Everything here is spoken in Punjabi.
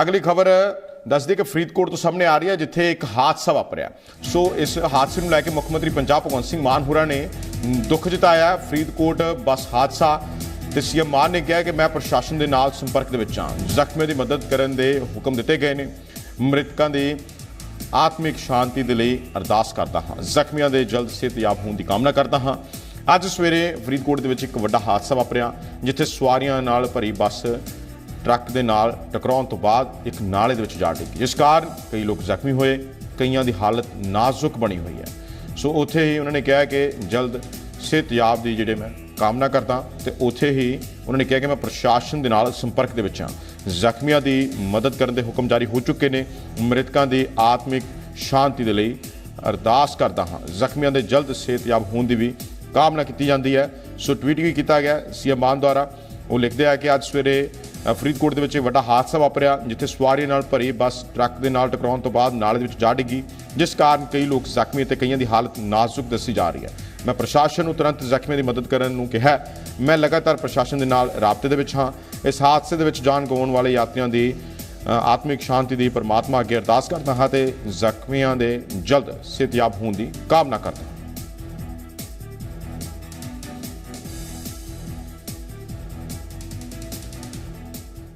ਅਗਲੀ ਖਬਰ ਦੱਸਦੀ ਕਿ ਫਰੀਦਕੋਟ ਤੋਂ ਸਾਹਮਣੇ ਆ ਰਹੀ ਹੈ, ਜਿੱਥੇ ਇੱਕ ਹਾਦਸਾ ਵਾਪਰਿਆ। ਸੋ ਇਸ ਹਾਦਸੇ ਨੂੰ ਲੈ ਕੇ ਮੁੱਖ ਮੰਤਰੀ ਪੰਜਾਬ ਭਗਵੰਤ ਸਿੰਘ ਮਾਨ ਹੋਰਾਂ ਨੇ ਦੁੱਖ ਜਤਾਇਆ। ਫਰੀਦਕੋਟ ਬੱਸ ਹਾਦਸਾ ਤੇ ਸੀਐਮ ਮਾਨ ਨੇ ਕਿਹਾ ਕਿ ਮੈਂ ਪ੍ਰਸ਼ਾਸਨ ਦੇ ਨਾਲ ਸੰਪਰਕ ਦੇ ਵਿੱਚ ਹਾਂ। ਜ਼ਖਮੀਆਂ ਦੀ ਮਦਦ ਕਰਨ ਦੇ ਹੁਕਮ ਦਿੱਤੇ ਗਏ ਨੇ। ਮ੍ਰਿਤਕਾਂ ਦੀ ਆਤਮਿਕ ਸ਼ਾਂਤੀ ਦੇ ਲਈ ਅਰਦਾਸ ਕਰਦਾ ਹਾਂ। ਜ਼ਖਮੀਆਂ ਦੇ ਜਲਦ ਸਿਹਤਯਾਬ ਹੋਣ ਦੀ ਕਾਮਨਾ ਕਰਦਾ ਹਾਂ। ਅੱਜ ਸਵੇਰੇ ਫਰੀਦਕੋਟ ਦੇ ਵਿੱਚ ਇੱਕ ਵੱਡਾ ਹਾਦਸਾ ਵਾਪਰਿਆ, ਜਿੱਥੇ ਸਵਾਰੀਆਂ ਨਾਲ ਭਰੀ ਬੱਸ ਟਰੱਕ ਦੇ ਨਾਲ ਟਕਰਾਉਣ ਤੋਂ ਬਾਅਦ ਇੱਕ ਨਾਲੇ ਦੇ ਵਿੱਚ ਜਾ ਡਿੱਗੀ। ਜਿਸ ਕਾਰਨ ਕਈ ਲੋਕ ਜ਼ਖਮੀ ਹੋਏ, ਕਈਆਂ ਦੀ ਹਾਲਤ ਨਾਜ਼ੁਕ ਬਣੀ ਹੋਈ ਹੈ। ਸੋ ਉੱਥੇ ਹੀ ਉਹਨਾਂ ਨੇ ਕਿਹਾ ਕਿ ਜਲਦ ਸਿਹਤਯਾਬ ਦੀ ਜਿਹੜੇ ਮੈਂ ਕਾਮਨਾ ਕਰਦਾ ਤੇ ਉੱਥੇ ਹੀ ਉਹਨਾਂ ਨੇ ਕਿਹਾ ਕਿ ਮੈਂ ਪ੍ਰਸ਼ਾਸਨ ਦੇ ਨਾਲ ਸੰਪਰਕ ਦੇ ਵਿੱਚ ਹਾਂ। ਜ਼ਖਮੀਆਂ ਦੀ ਮਦਦ ਕਰਨ ਦੇ ਹੁਕਮ ਜਾਰੀ ਹੋ ਚੁੱਕੇ ਨੇ। ਮ੍ਰਿਤਕਾਂ ਦੀ ਆਤਮਿਕ ਸ਼ਾਂਤੀ ਦੇ ਲਈ ਅਰਦਾਸ ਕਰਦਾ ਹਾਂ। ਜ਼ਖਮੀਆਂ ਦੇ ਜਲਦ ਸਿਹਤਯਾਬ ਹੋਣ ਦੀ ਵੀ ਕਾਮਨਾ ਕੀਤੀ ਜਾਂਦੀ ਹੈ। ਸੋ ਟਵੀਟ ਵੀ ਕੀਤਾ ਗਿਆ ਸੀਐਮ ਮਾਨ ਦੁਆਰਾ। ਉਹ ਲਿਖਦੇ ਆ ਕਿ ਅੱਜ ਸਵੇਰੇ ਫਰੀਦਕੋਟ ਦੇ ਵਿੱਚ ਇੱਕ ਵੱਡਾ ਹਾਦਸਾ ਵਾਪਰਿਆ, ਜਿੱਥੇ ਸਵਾਰੀ ਨਾਲ ਭਰੀ ਬੱਸ ਟਰੱਕ ਦੇ ਨਾਲ ਟਕਰਾਉਣ ਤੋਂ ਬਾਅਦ ਨਾਲੇ ਦੇ ਵਿੱਚ ਜਾ ਡਿੱਗੀ, ਜਿਸ ਕਾਰਨ ਕਈ ਲੋਕ ਜ਼ਖਮੀ ਅਤੇ ਕਈਆਂ ਦੀ ਹਾਲਤ ਨਾਜ਼ੁਕ ਦੱਸੀ ਜਾ ਰਹੀ ਹੈ। ਮੈਂ ਪ੍ਰਸ਼ਾਸਨ ਨੂੰ ਤੁਰੰਤ ਜ਼ਖਮੀਆਂ ਦੀ ਮਦਦ ਕਰਨ ਨੂੰ ਕਿਹਾ ਮੈਂ ਲਗਾਤਾਰ ਪ੍ਰਸ਼ਾਸਨ ਦੇ ਨਾਲ ਰਾਬਤੇ ਦੇ ਵਿੱਚ ਹਾਂ। ਇਸ ਹਾਦਸੇ ਦੇ ਵਿੱਚ ਜਾਨ ਗਵਾਉਣ ਵਾਲੇ ਯਾਤਰੀਆਂ ਦੀ ਆਤਮਿਕ ਸ਼ਾਂਤੀ ਦੀ ਪਰਮਾਤਮਾ ਅੱਗੇ ਅਰਦਾਸ ਕਰਦਾ ਹਾਂ ਤੇ ਜ਼ਖਮੀਆਂ ਦੇ ਜਲਦ ਸਿਹਤਯਾਬ ਹੋਣ ਦੀ ਕਾਮਨਾ ਕਰਦਾ ਹਾਂ।